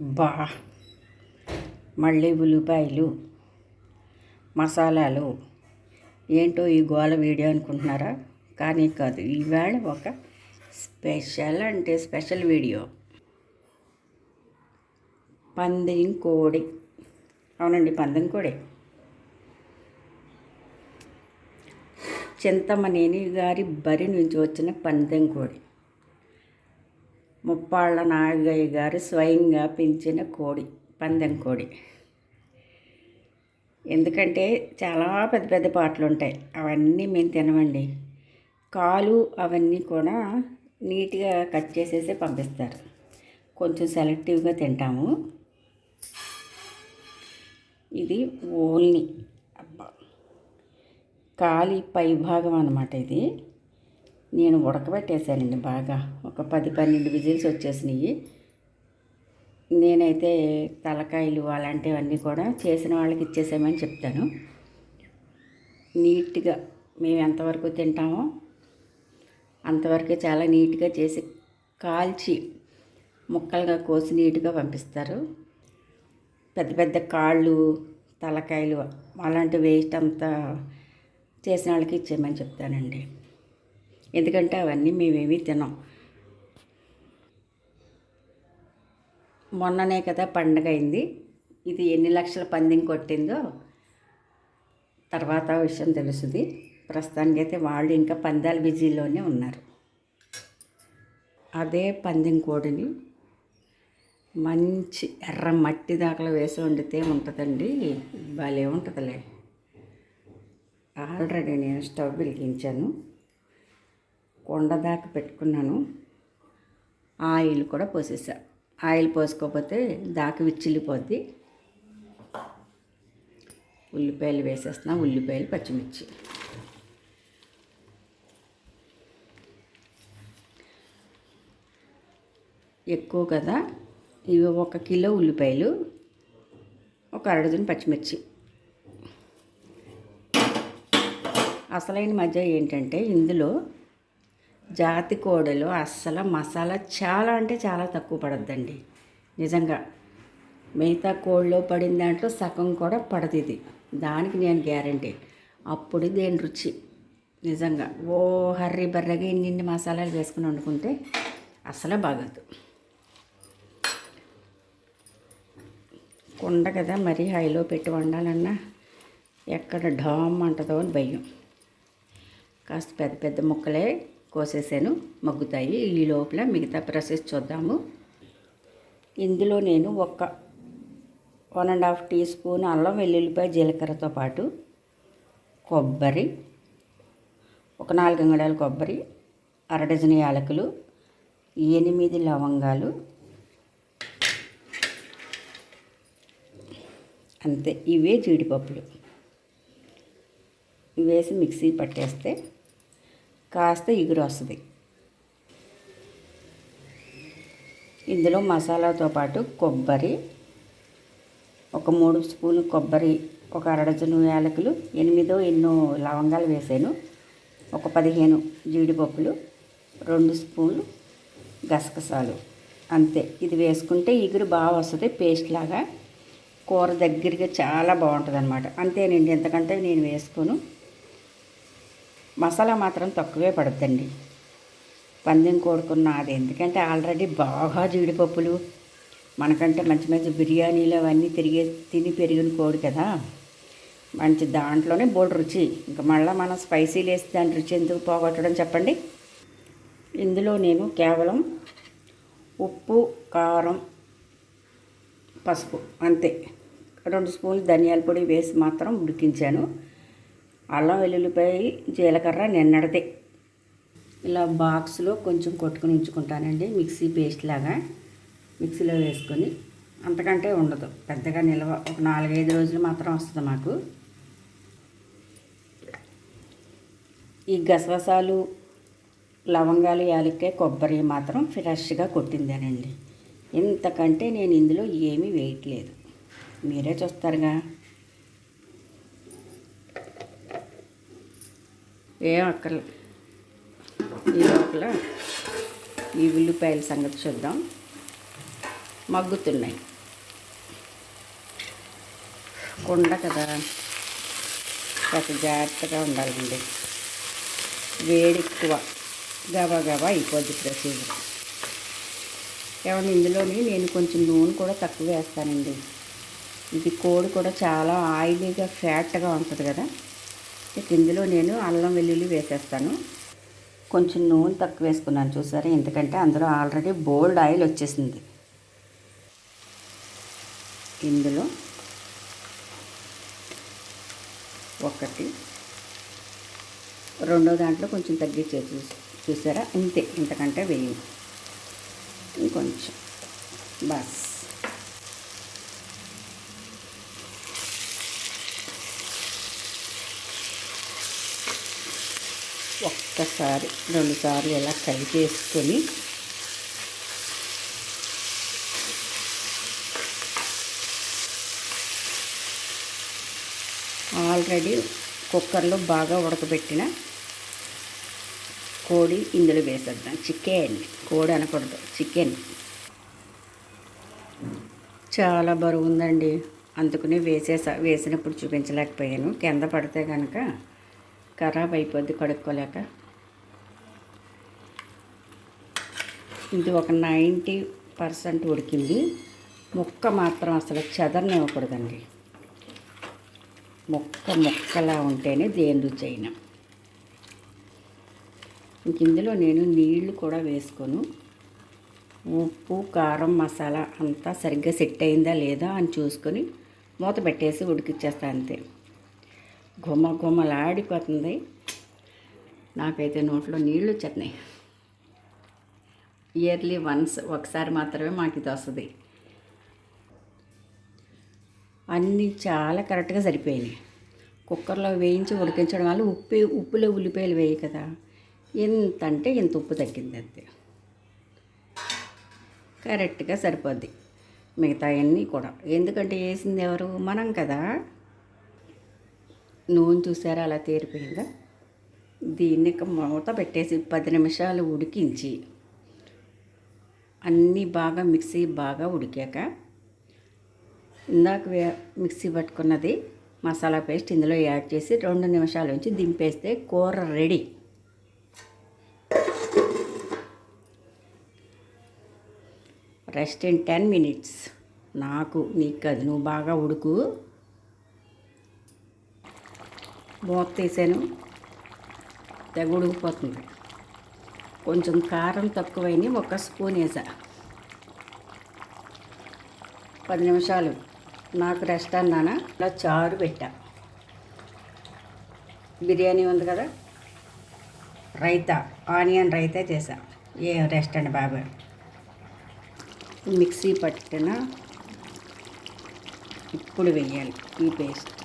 బా. మళ్ళీ ఉల్లిపాయలు మసాలాలు. ఏంటో ఈ గోల వీడియో అనుకుంటున్నారా? కానీ కాదు ఈవేళ ఒక స్పెషల్ అంటే స్పెషల్ వీడియో. పందెం కోడి. అవునండి పందెం కోడి. చింతమనేని గారి బరి నుంచి వచ్చిన పందెం కోడి. ముప్పాళ్ళ నాగయ్య గారు స్వయంగా పెంచిన కోడి పందెం కోడి. ఎందుకంటే చాలా పెద్ద పెద్ద పాటలు ఉంటాయి. అవన్నీ మేము తినమండి. కాలు అవన్నీ కూడా నీట్గా కట్ చేసేసి పంపిస్తారు. కొంచెం సెలెక్టివ్గా తింటాము. ఇది ఓన్లీ అబ్బా. కాలి పై భాగం అన్నమాట ఇది. నేను ఉడకబెట్టేశానండి బాగా. ఒక పది పన్నెండు విజిల్స్ వచ్చేసినాయి. నేనైతే తలకాయలు అలాంటివన్నీ కూడా చేసిన వాళ్ళకి ఇచ్చేసామని చెప్తాను. నీట్గా మేము ఎంతవరకు తింటామో అంతవరకు చాలా నీట్గా చేసి కాల్చి ముక్కలుగా కోసి నీట్గా పంపిస్తారు. పెద్ద పెద్ద కాళ్ళు తలకాయలు అలాంటి వేస్ట్ అంతా చేసిన వాళ్ళకి ఇచ్చేయమని చెప్తానండి. ఎందుకంటే అవన్నీ మేమేమీ తినం. మొన్ననే కదా పండగ అయింది. ఇది ఎన్ని లక్షల పందెం కొట్టిందో తర్వాత విషయం తెలుస్తుంది ప్రస్తుతానికైతే వాళ్ళు ఇంకా పందాల బిజీలోనే ఉన్నారు. అదే పందెం కోడిని మంచి ఎర్ర మట్టి దాకలు వేసి వండితే ఉంటుందండి. భలే ఉంటుందిలే. ఆల్రెడీ నేను స్టవ్ వెలిగించాను. కొండ దాకా పెట్టుకున్నాను. ఆయిల్ కూడా పోసేసా. ఆయిల్ పోసుకోకపోతే దాకా విచ్చిల్లిపోద్ది. ఉల్లిపాయలు వేసేస్తున్నా. ఉల్లిపాయలు పచ్చిమిర్చి. ఎక్కువ కదా? ఇవి ఒక కిలో ఉల్లిపాయలు ఒక అరడజన్ పచ్చిమిర్చి. అసలైన మధ్య ఏంటంటే ఇందులో జాతి కోడలు అస్సలు మసాలా చాలా అంటే చాలా తక్కువ పడద్దండి. నిజంగా మిగతా కోళ్ళలో పడిన దాంట్లో సగం కూడా పడదు ఇది. దానికి నేను గ్యారంటీ. అప్పుడు దేని రుచి? నిజంగా ఓ హర్రీ బర్రగా ఇన్ని మసాలాలు వేసుకుని వండుకుంటే అసలే బాగోదు. కుండ కదా మరీ హైలో పెట్టి వండాలన్నా ఎక్కడ ఢామ్ అంటుందో అని భయం. కాస్త పెద్ద పెద్ద ముక్కలే కోసేసాను. మగ్గుతాయి. ఈ లోపల మిగతా ప్రాసెస్ చూద్దాము. ఇందులో నేను ఒక one and half teaspoon అల్లం వెల్లుల్లిపాయ జీలకర్రతో పాటు కొబ్బరి ఒక నాలుగు అంగడాల కొబ్బరి అర డజన్ యాలకులు ఎనిమిది లవంగాలు అంతే. ఇవే జీడిపప్పులు. వేసి మిక్సీ పట్టేస్తే కాస్త ఇగురు వస్తుంది ఇందులో మసాలాతో పాటు కొబ్బరి ఒక మూడు స్పూన్లు కొబ్బరి ఒక అరడజను యాలకులు ఎనిమిదో ఎన్నో లవంగాలు వేసాను ఒక పదిహేను జీడిపప్పులు రెండు స్పూన్లు గసగసాలు అంతే. ఇది వేసుకుంటే ఇగురు బాగా వస్తుంది పేస్ట్ లాగా. కూర దగ్గరగా చాలా బాగుంటుంది అనమాట అంతేనండి ఎంతకంటే నేను వేసుకోను. మసాలా మాత్రం తక్కువే పడుతుందండి పందెం కోడుకున్న అది ఎందుకంటే ఆల్రెడీ బాగా జీడిపప్పులు మనకంటే మంచి మంచి బిర్యానీలు అవన్నీ తిరిగే తిని పెరిగిన కోడి కదా. మంచి దాంట్లోనే బోల్డ్ రుచి. ఇంకా మళ్ళీ మనం స్పైసీలు వేసి దాని రుచి ఎందుకు పోగొట్టడం చెప్పండి? ఇందులో నేను కేవలం ఉప్పు కారం పసుపు అంతే. రెండు స్పూన్లు ధనియాల పొడి వేసి మాత్రం ఉడికించాను. అల్లం వెల్లుల్లిపాయ జీలకర్ర నిన్నడితే ఇలా బాక్స్లో కొంచెం కొట్టుకుని ఉంచుకుంటానండి మిక్సీ పేస్ట్ లాగా మిక్సీలో వేసుకొని. అంతకంటే ఉండదు పెద్దగా నిల్వ ఒక నాలుగైదు రోజులు మాత్రం వస్తుంది మాకు. ఈ గసగసాలు లవంగాలు యాలక్కాయ కొబ్బరి మాత్రం ఫ్రెష్గా కొట్టిందేనండి. ఇంతకంటే నేను ఇందులో ఏమీ వేయట్లేదు. మీరే చూస్తారుగా. ఏం అక్కర్లేదు ఈ లోపల ఈ ఉల్లిపాయల సంగతి చూద్దాం. మగ్గుతున్నాయి కుండ కదా. కాస్త జాగ్రత్తగా ఉండాలండి. వేడి ఎక్కువ. గబా గబా అయిపోద్ది ప్రొసీజర్ ఏమన్నా ఇందులోని నేను కొంచెం నూనె కూడా తక్కువ వేస్తానండి. ఇది కోడి కూడా చాలా ఆయిలీగా ఫ్యాట్గా ఉంటుంది కదా. ఇక ఇందులో నేను అల్లం వెల్లుల్లి వేసేస్తాను. కొంచెం నూనె తక్కువ వేసుకున్నాను చూసారా? ఎందుకంటే అందులో ఆల్రెడీ బోల్డ్ ఆయిల్ వచ్చేసింది. ఇందులో ఒకటి రెండో దాంట్లో కొంచెం తగ్గించే చూ చూసారా? ఇంతే ఇంతకంటే వేయం ఇంకొంచెం. బస్. ఒక్కసారి రెండుసార్లు ఇలా కలిపేసుకొని ఆల్రెడీ కుక్కర్లో బాగా ఉడకబెట్టిన కోడి ఇందులో వేసేద్దాం. చికెన్ కోడి అనకూడదు చికెన్. చాలా బరువు ఉందండి. అందుకని వేసేసా వేసినప్పుడు చూపించలేకపోయాను. కింద పడితే కనుక ఖరాబ్ అయిపోద్ది కడుక్కోలేక. ఇది ఒక నైంటీ పర్సెంట్ ఉడికింది. ముక్క మాత్రం అసలు చెదరనివ్వకూడదండి. ముక్క ముక్కలా ఉంటేనే దేని రుచి అయినా ఇంక ఇందులో నేను నీళ్ళు కూడా వేసుకోను. ఉప్పు కారం మసాలా అంతా సరిగ్గా సెట్ అయిందా లేదా అని చూసుకొని మూత పెట్టేసి ఉడికిచ్చేస్తా అంతే. గుమ్మ గుమ్మలాడిపోతుంది నాకైతే నోట్లో నీళ్ళు వచ్చేస్తున్నాయి. ఇయర్లీ వన్స్ ఒకసారి మాత్రమే మాకు ఇది వస్తుంది. అన్నీ చాలా కరెక్ట్గా సరిపోయినాయి. కుక్కర్లో వేయించి ఉడికించడం వల్ల ఉప్పు ఉప్పులో ఉల్లిపాయలు వేయి కదా. ఎంత అంటే ఇంత ఉప్పు తగ్గింది అంతే. కరెక్ట్గా సరిపోద్ది. మిగతా అన్నీ కూడా. ఎందుకంటే వేసింది ఎవరు? మనం కదా. నూనె చూసారా? అలా తేరిపోయిందా? దీన్ని ఇక మూత పెట్టేసి పది నిమిషాలు ఉడికించి అన్నీ బాగా మిక్సీ బాగా ఉడికాక ఇందాక మిక్సీ పట్టుకున్నది మసాలా పేస్ట్ ఇందులో యాడ్ చేసి రెండు నిమిషాల నుంచి దింపేస్తే కూర ready. Rest in ten minutes. నాకు నీకు అది నువ్వు బాగా ఉడుకు. మూత తీసాను. తెగ ఉడికిపోతుంది కొంచెం కారం తక్కువైన ఒక స్పూన్ వేసా. పది నిమిషాలు. నాకు రెస్ట్ అన్నానా? ఇలా చారు పెట్టా. బిర్యానీ ఉంది కదా? రైతా ఆనియన్ రైతా చేసా. ఏ రెస్ట్ అండి బాబాయ్ మిక్సీ పట్టిన ఇప్పుడు వెయ్యాలి ఈ పేస్ట్.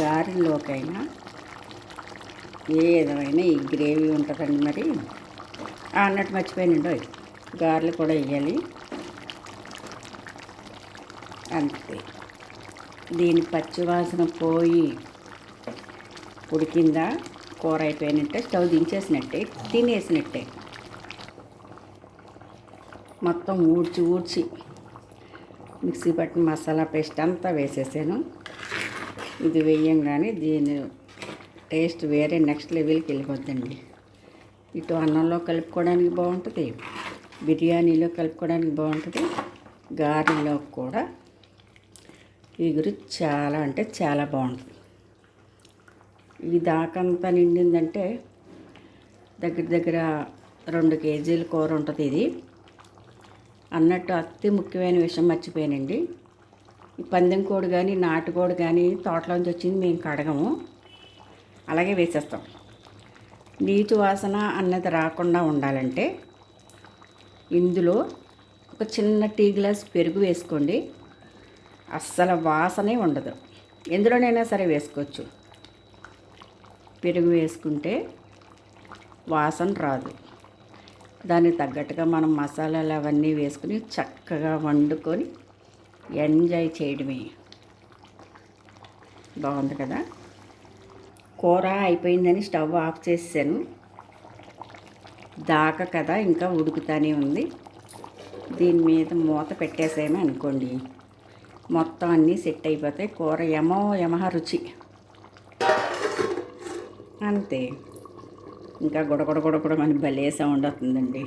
గారెలోకైనా ఏ విధమైన ఈ గ్రేవీ ఉంటుందండి మరి. అన్నట్టు మర్చిపోయినండి గారెలు కూడా వేయాలి అంతే. దీని పచ్చివాసన పోయి ఉడికిందా కూర అయిపోయినట్టే స్టవ్ దించేసినట్టే తినేసినట్టే. మొత్తం ఊడ్చి ఊడ్చి మిక్సీ పట్టిన మసాలా పేస్ట్ అంతా వేసేసాను. ఇది వేయంగానే దీని టేస్ట్ వేరే నెక్స్ట్ లెవెల్కి వెళ్ళిపోద్దండి. ఇటు అన్నంలో కలుపుకోవడానికి బాగుంటుంది బిర్యానీలో కలుపుకోవడానికి బాగుంటుంది గారెలో కూడా ఇగురు చాలా అంటే చాలా బాగుంటుంది. ఈ దాకంతా నిండిందంటే దగ్గర దగ్గర రెండు కేజీల కూర ఉంటుంది ఇది. అన్నట్టు అతి ముఖ్యమైన విషయం మర్చిపోయానండి. పందెం కోడి కానీ నాటుకోడి కానీ తోటలోంచి వచ్చింది మేము కడగము. అలాగే వేసేస్తాం. నీటి వాసన అన్నది రాకుండా ఉండాలంటే ఇందులో ఒక చిన్న టీ గ్లాస్ పెరుగు వేసుకోండి. అస్సలు వాసనే ఉండదు. ఎందులోనైనా సరే వేసుకోవచ్చు. పెరుగు వేసుకుంటే వాసన రాదు. దానికి తగ్గట్టుగా మనం మసాలాలు అవన్నీ వేసుకుని చక్కగా వండుకొని ఎంజాయ్ చేయడమే. బాగుంది కదా? కూర అయిపోయిందని స్టవ్ ఆఫ్ చేసాను దాక కదా ఇంకా ఉడుకుతానే ఉంది. దీని మీద మూత పెట్టేసేమే అనుకోండి. మొత్తం అన్నీ సెట్ అయిపోతాయి. కూర యమో యమహ రుచి. అంతే. ఇంకా గుడగొడ గుడగొడ మన భలే సౌండ్ వస్తుందండి.